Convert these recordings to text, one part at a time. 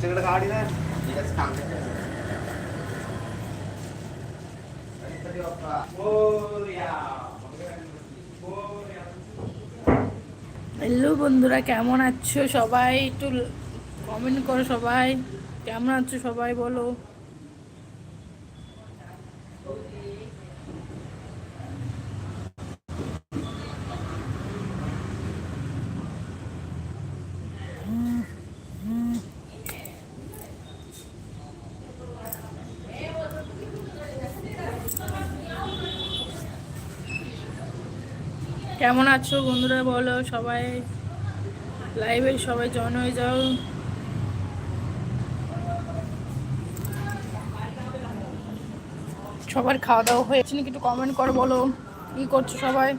त्यांच्याकडे হ্যালো বন্ধুরা কেমন আছো সবাই? একটু কমেন্ট করো সবাই। কেমন আছো সবাই বলো। কেমন আছো বন্ধুরা? বলো, সবাই লাইভে সবাই জয়েন হয়ে যাও। সবার খাওয়া দাওয়া হয়েছে নাকি একটু কমেন্ট করো বলো। কি করছ সবাই?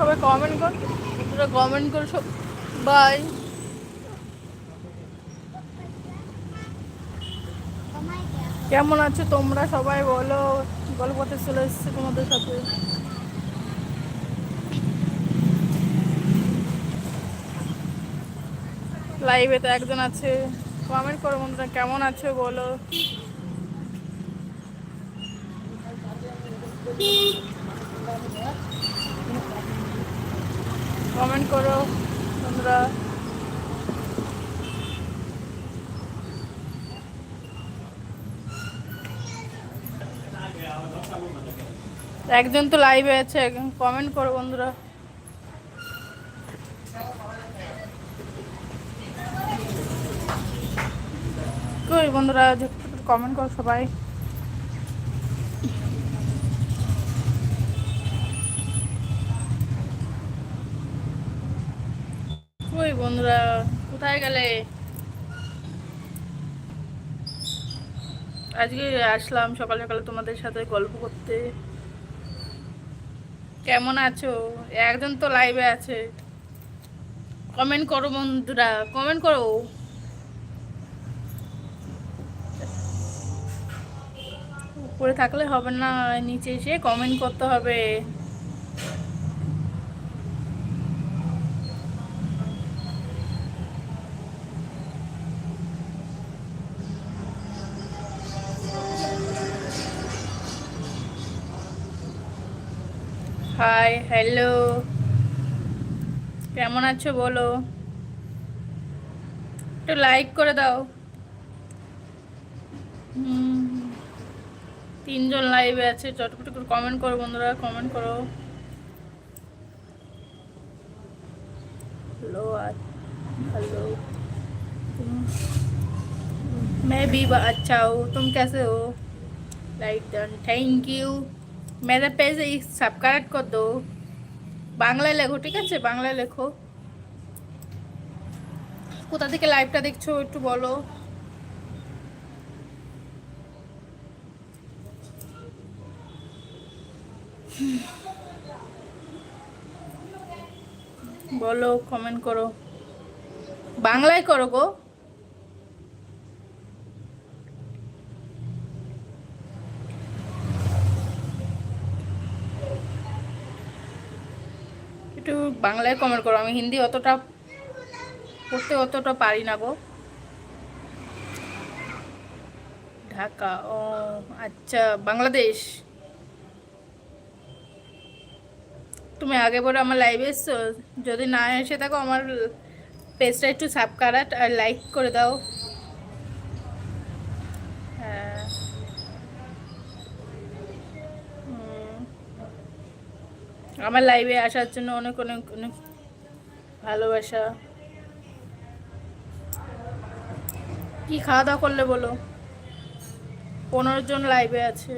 সবাই কমেন্ট কর। তোরা কমেন্ট কর সব। বাই কেমন আছো তোমরা সবাই বলো? গল্প করতে চলে এসছে তোমাদের সাথে। লাইভে তো একজন আছে। কমেন্ট করো বন্ধুরা, কেমন আছো বলো? কমেন্ট করো, তোমরা। একজন তো লাইভে আছে কমেন্ট করো বন্ধুরা। কই বন্ধুরা কমেন্ট করো সবাই কই বন্ধুরা, কোথায় গেলে? আজকে আসলাম সকাল সকালে তোমাদের সাথে গল্প করতে। কেমন আছো? একজন তো লাইভে আছে। কমেন্ট করো বন্ধুরা কমেন্ট করো। উপরে থাকলে হবে না, নিচে এসে কমেন্ট করতে হবে। হাই হ্যালো কেমন আছো বলো একটু লাইক করে দাও হুম, তিনজন লাইভে আছে চটপট করে কমেন্ট করো বন্ধুরা কমেন্ট করো हेलो हेलो मैं भी ब- अच्छा हूँ तुम कैसे हो लाइक डन थैंक यू मेरे पेज सब्सक्राइब कर दो বাংলায় লেখো ঠিক আছে বাংলায় লেখো কোথা থেকে লাইভটা দেখছো একটু বলো বলো কমেন্ট করো বাংলায় করো গো বাংলায় কমেন্ট করো, আমি হিন্দি অতটা পড়তে অতটা পারি না গো। ঢাকা, ও আচ্ছা বাংলাদেশ। তুমি আগে পরে আমার লাইভে এসছো, যদি না এসে থাকো, আমার পেজটা একটু সাবস্ক্রাইব আর লাইক করে দাও হ্যাঁ হুম। আমার লাইভে আসার জন্য অনেক অনেক অনেক ভালোবাসা। কি খাওয়া দাওয়া করলে বলো? পনেরো জন লাইভে আছে।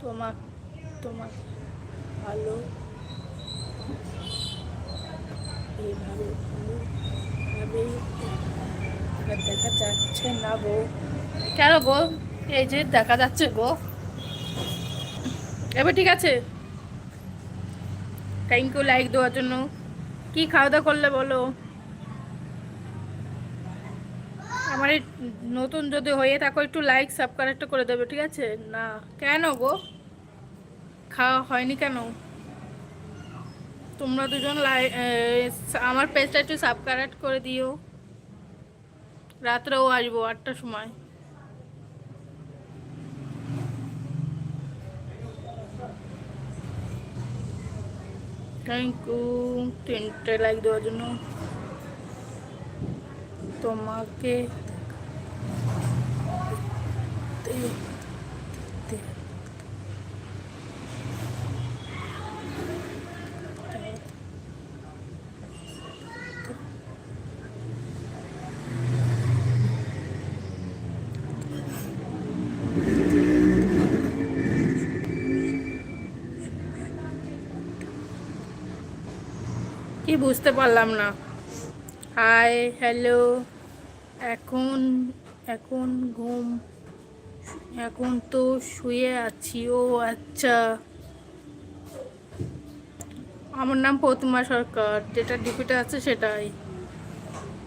তোমার তোমার ভালো। দেখা যাচ্ছে না গো। কেন গো? এই যে দেখা যাচ্ছে গো। এবার ঠিক আছে। থ্যাংক ইউ লাইক দেওয়ার জন্য। কি খাওয়া দাওয়া করলে বলো? আমার নতুন যদি হয়ে থাকো, একটু লাইক সাবস্ক্রাইবটা করে দেবে, ঠিক আছে? না, কেন গো? খাওয়া হয়নি কেন? তোমরা দুজন লাই আমার পেজটা একটু সাবস্ক্রাইব করে দিও। রাত্রেও আসব, আটটার সময়। থ্যাংক ইউ তিনটে লাইক দেওয়ার জন্য তোমাকে কি বুঝতে পারলাম না। Hi, hello. এখন এখন ঘুম, এখন তো শুয়ে আছি। ও আচ্ছা। আমার নাম প্রতিমা সরকার। যেটা ডিপিটা আছে সেটাই।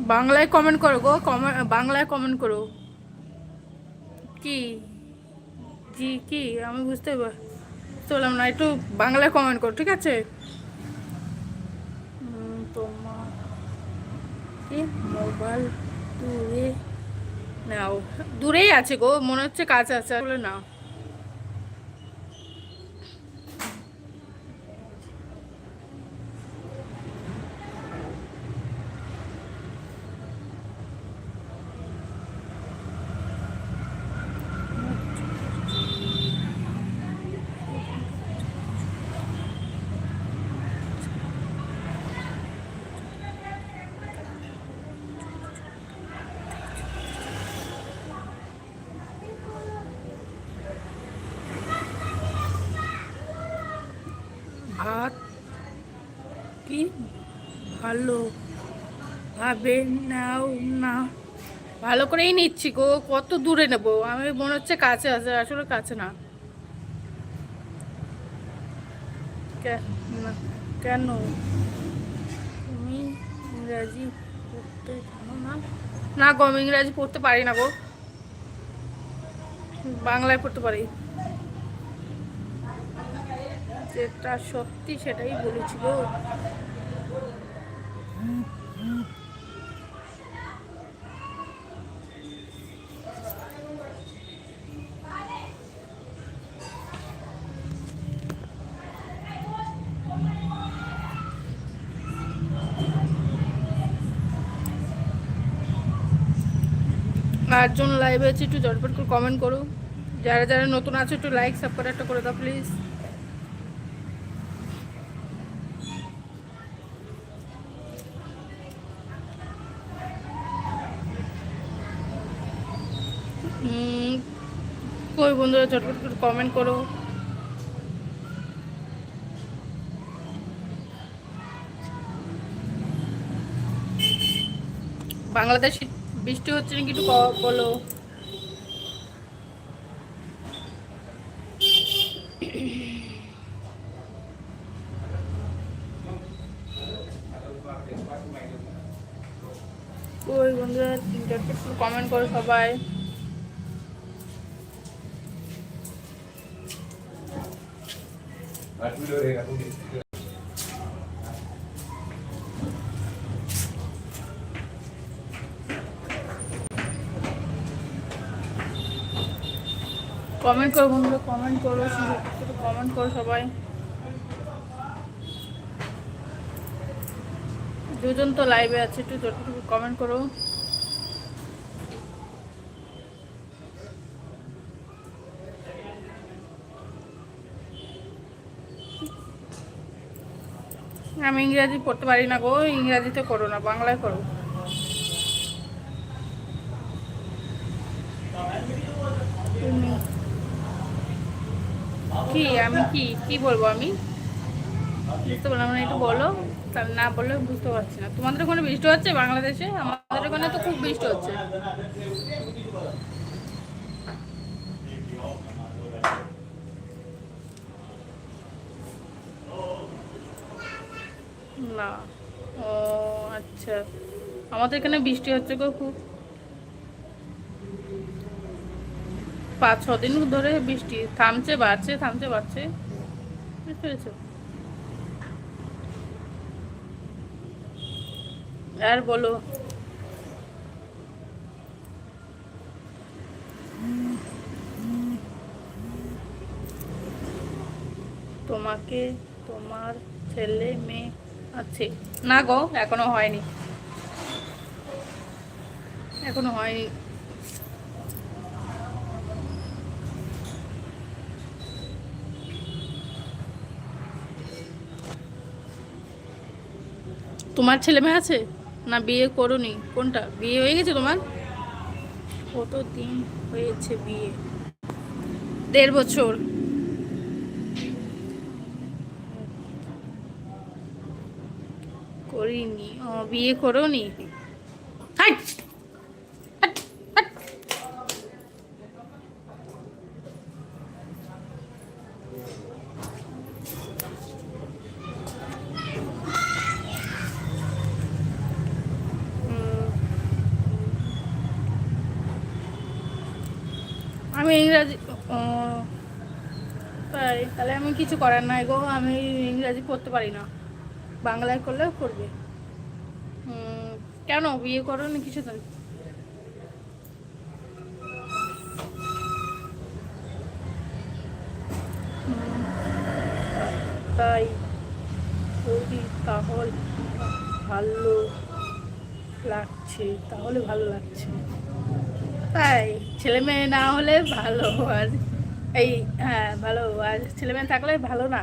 বাংলায় কমেন্ট করো গো। কমেন্ট বাংলায় কমেন্ট করো। কি? জি, কি? আমি বুঝতে পার- বুঝতে পারলাম না। একটু বাংলায় কমেন্ট করো, ঠিক আছে উম, তোমার কি? মোবাইল দূরে। নাও। দূরেই আছে গো মনে হচ্ছে কাছে আছে। বলে না ভাত কি ভালো ভাবে নাও, না। ভালো করেই নিচ্ছি গো, কত দূরে নেব? আমি মনে হচ্ছে কাছে আছে, আসলে কাছে না। কেন? তুমি ইংরাজি পড়তে জানো না? গো, আমি ইংরাজি পড়তে পারি না গো। বাংলায় পড়তে পারি। যেটা সত্যি সেটাই বলেছি আটজন লাইভে আছে, একটু জটপট করে কমেন্ট করো। যারা যারা নতুন আছে, একটু লাইক সাবস্ক্রাইবটা করে দাও প্লিজ কই বন্ধুরা, ঝটপট করে কমেন্ট করো। বাংলাদেশ বৃষ্টি হচ্ছে নাকি একটু বলো। ওই বন্ধুরা ঝটপট করে কমেন্ট করো সবাই। কমেন্ট করো বন্ধুরা কমেন্ট করো কমেন্ট করো সবাই। দুজন তো লাইভে আছে, একটু ঝটপট কমেন্ট করো। আমি ইংরাজি পড়তে পারি না গো, ইংরাজিতে করো না, বাংলায় করো। তুমি কি, আমি কি কি বলব আমি? বুঝতে পারলাম না, একটু বলো। তাহলে না বললে বুঝতে পারছি না। তোমাদের ওখানে বৃষ্টি হচ্ছে বাংলাদেশে? আমাদের ওখানে তো খুব বৃষ্টি হচ্ছে। না। ও আচ্ছা। আমাদের এখানে বৃষ্টি হচ্ছে গো খুব। পাঁচ, ছ দিন ধরে বৃষ্টি। থামছে, বাড়ছে থামছে, বাড়ছে। বুঝতে পেরেছ? আর বলো। তোমাকে তোমার ছেলে মেয়ে আছে। না গো, এখনও হয়নি। এখনও হয়নি। তোমার ছেলে মেয়ে আছে? না, বিয়ে করনি। কোনটা? বিয়ে হয়ে গেছে তোমার? কত দিন হয়েছে বিয়ে? দেড় বছর। করিনি। ও, বিয়ে করোনি হাট! হাট! হাট! হুম। আমি ইংরাজি ও তাই তাহলে আমি কিছু করার নাই গো, আমি ইংরাজি পড়তে পারি না। বাংলায় করলেও করবে। কেন? বিয়ে করো না কিছু তাই যদি তাহলে ভালো লাগছে, তাহলে ভালো লাগছে। তাই ছেলে মেয়ে না হলে ভালো, আর এই হ্যাঁ ভালো। আর ছেলেমেয়ে থাকলে ভালো না।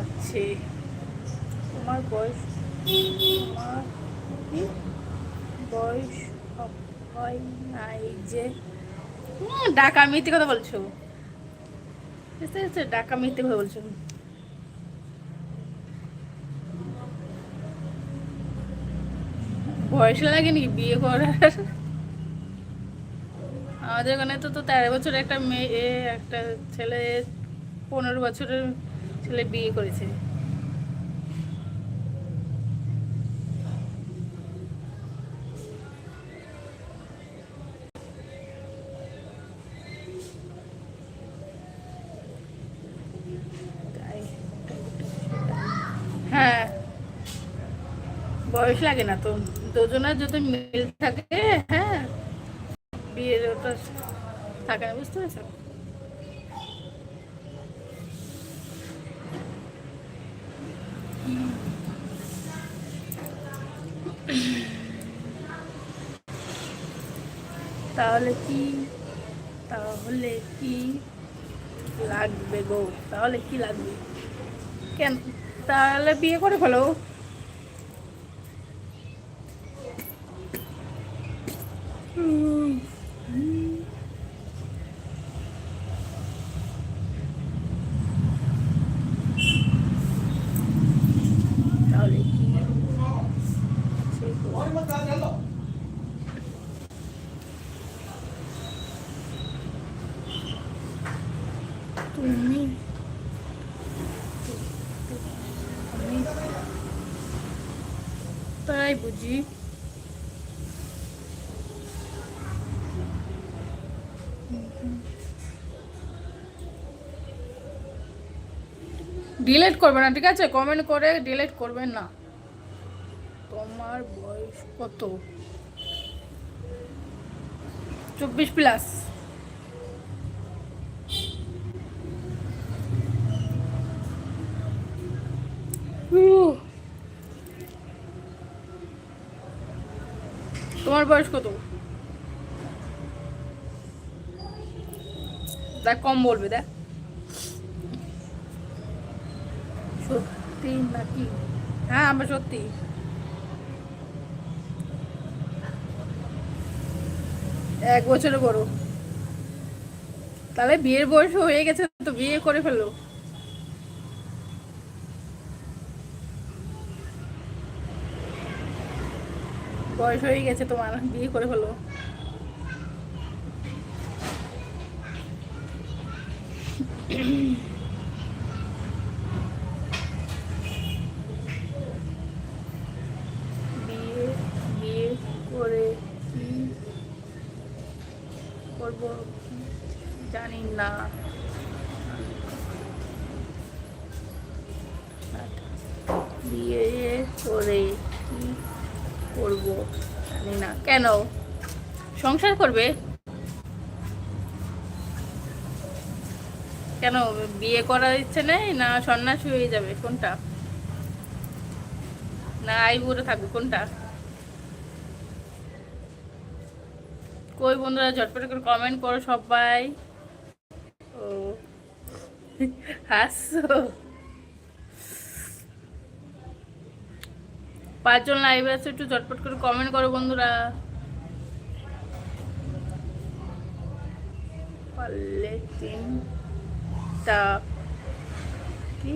আছে তোমার বয়স তোমার বয়স হয় নাই যে। ডাকা মিথ্যে কথা বলছো। বুঝতে পেরেছ? ডাকা মিথ্যে কথা বলছো। বয়স লাগে নাকি বিয়ে করার? আমাদের ওখানে তো তো তেরো বছর একটা মেয়ে একটা ছেলে, পনেরো বছরের ছেলে বিয়ে করেছে। হ্যাঁ। বয়স লাগে না তো। দুজনের যদি মিল থাকে হ্যাঁ। বিয়ের ওটা থাকে, বুঝতে পেরেছ তাহলে কি তাহলে কি লাগবে গো? তাহলে কি লাগবে? কেন? তাহলে বিয়ে করে ফেলো তাহলে কি সে করো। তুমি আমি বুঝি ডিলেট করবে না, ঠিক আছে? কমেন্ট করে ডিলেট করবেন না। তোমার বয়স কত? চব্বিশ প্লাস তোমার বয়স কত দেখ, কম বলবে, দেখ। সত্যি নাকি? হ্যাঁ আমরা সত্যি। এক বছরে বড়। তাহলে বিয়ের বয়স হয়ে গেছে তো, বিয়ে করে ফেলল। বয়স হয়ে গেছে তোমার বিয়ে করে হলো করব জানি না বিয়ে করে কি করব জানি না কেন সংসার করবে? কেন, বিয়ে করার ইচ্ছে নেই না সন্ন্যাসী হয়ে যাবে? কোনটা? না আই আইবুড়ো থাকবে, কোনটা? কই বন্ধুরা, ঝটপট করে কমেন্ট করো সবাই। ও, হাসছো? পাঁচজন লাইভে আছে, একটু ঝটপট করে কমেন্ট করো বন্ধুরা। পারলে তিনটা কি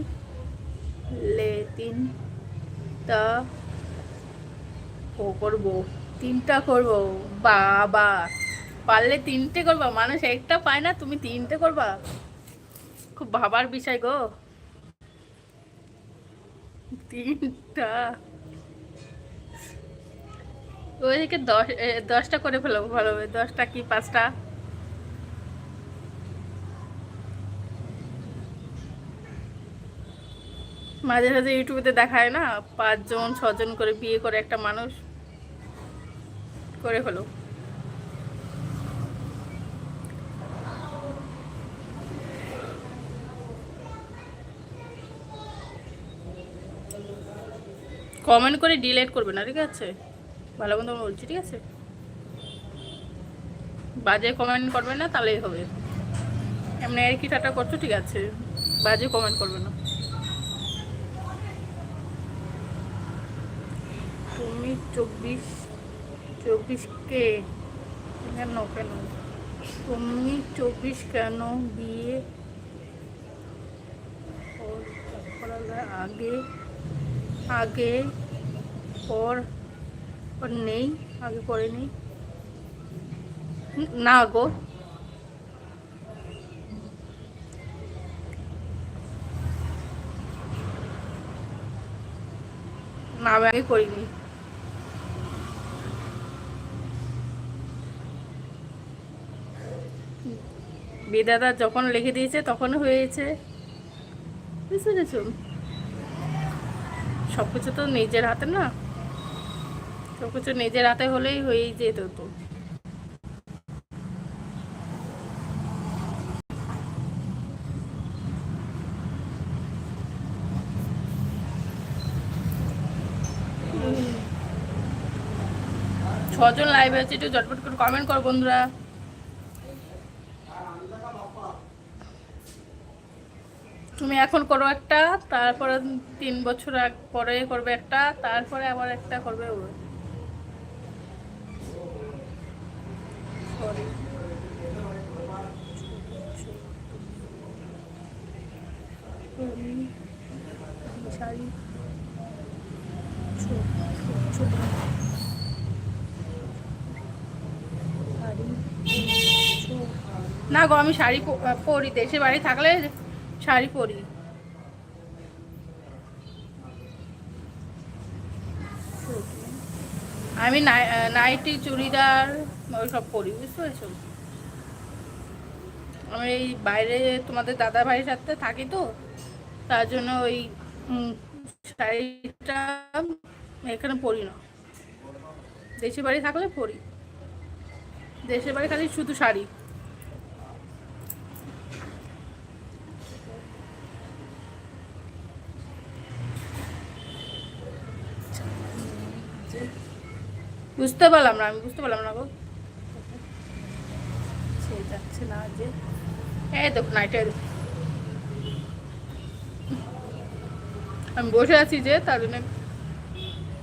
লে তিনটা ও করব তিনটা করব বাবা পারলে তিনটে করবা মানুষ একটা পায় না তুমি তিনটে করবা খুব ভাবার বিষয় গো তিনটা ওইদিকে দশ দশটা করে ফেলো ভালো হবে দশটা কি পাঁচটা মাঝে মাঝে ইউটিউবে দেখায় না, পাঁচজন, ছজন করে বিয়ে করে একটা মানুষ করে হলো। কমেন্ট করে ডিলেট করবে না, ঠিক আছে? ভালো মতো বলছি, ঠিক আছে? বাজে কমেন্ট করবে না, তাহলেই হবে। এমনি আর কি টাটা করছ, ঠিক আছে? বাজে কমেন্ট করবে না তুমি চব্বিশ চব্বিশ কে? কেন কেন? তুমি চব্বিশ কেন বিয়ে আগে আগে পর নেই, আগে পরে নেই? না গো। না, আমি করিনি। বিদাদা যখন লিখে দিয়েছে তখন হয়েছে। বুঝতে পেরেছ? সব কিছু তো নিজের হাতে না। সব কিছু নিজের হাতে হলেই হয়েই যেত তো। ছজন লাইভ আছে, একটু ঝটপট করে কমেন্ট করো বন্ধুরা। তুমি এখন করো একটা, তারপরে তিন বছর পরে করবে একটা, তারপরে আবার একটা করবে শাড়ি না গো, আমি শাড়ি পরি দেশে বাড়ি থাকলে শাড়ি পরি। আমি নাইটি, চুড়িদার সব পরি, বুঝতে পেরেছ? আমি এই বাইরে তোমাদের দাদা ভাইয়ের সাথে থাকি তো, তার জন্য ওই শাড়িটা এখানে পরি না। দেশে বাড়ি থাকলে পরি। দেশের বাড়ি খালি শুধু শাড়ি। বুঝতে পারলাম না আমি বুঝতে পারলাম না গো। সে যাচ্ছে না যে। এই দেখো না এটা আমি বসে আছি যে তার জন্য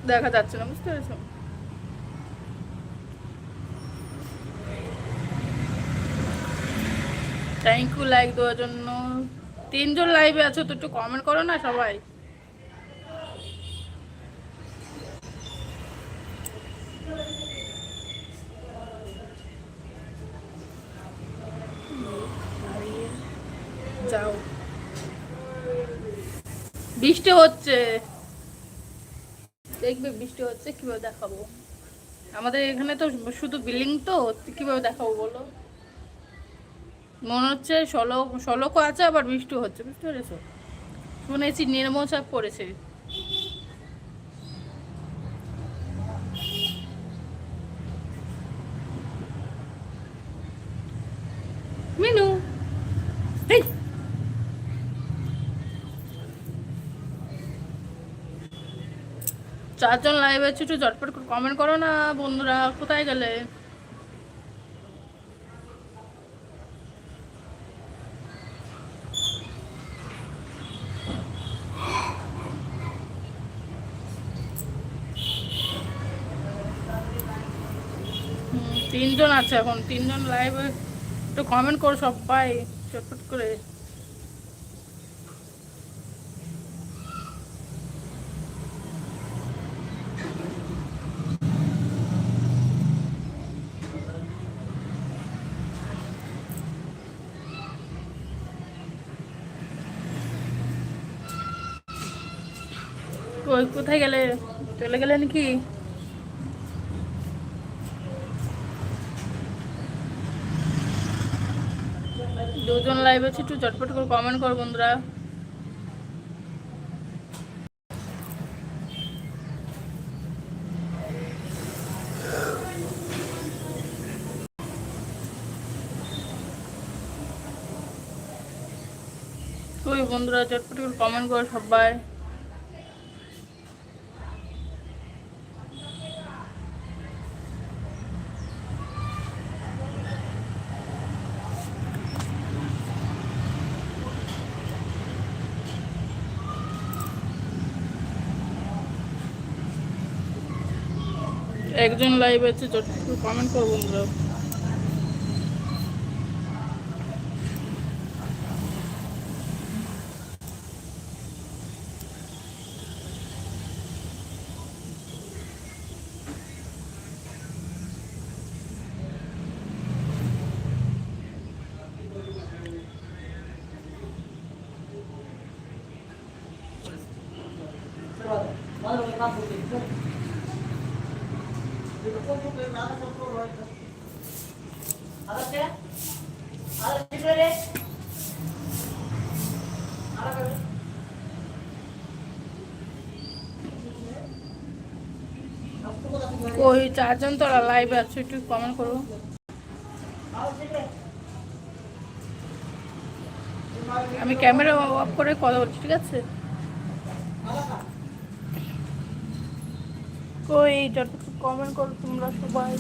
দেখা যাচ্ছে না বুঝতে পেরেছ? থ্যাংক ইউ লাইক দেওয়ার জন্য। তিনজন লাইভে আছো তো একটু কমেন্ট করো না সবাই। বৃষ্টি হচ্ছে। দেখবে বৃষ্টি হচ্ছে, কীভাবে দেখাবো? আমাদের এখানে তো শুধু বিল্ডিং তো, কীভাবে দেখাবো বলো? মনে হচ্ছে সলক সলকও আছে, আবার বৃষ্টি হচ্ছে। বুঝতে পেরেছ? শুনেছি নির্মচাপ পড়েছে মিনু এই চারজন লাইভ আছে একটু ঝটপট কমেন্ট করো না, বন্ধুরা, কোথায় গেলে? তিনজন আছে এখন, তিনজন লাইভে একটু কমেন্ট করো সবাই চটপট করে। কই, কোথায় গেলে? চলে গেলে নাকি? দুজন লাইভ আছে, একটু চটপট করে কমেন্ট কর বন্ধুরা। বন্ধুরা চটপট করে কমেন্ট কর সবাই। একজন লাইভ আছে চটপট করে কমেন্ট কর বন্ধুরা কই চারজন তো লাইভ আছে, একটু কমেন্ট করো। আমি ক্যামেরা অফ করে কথা বলছি ঠিক আছে? কই যত কমেন্ট করো তোমরা সবাই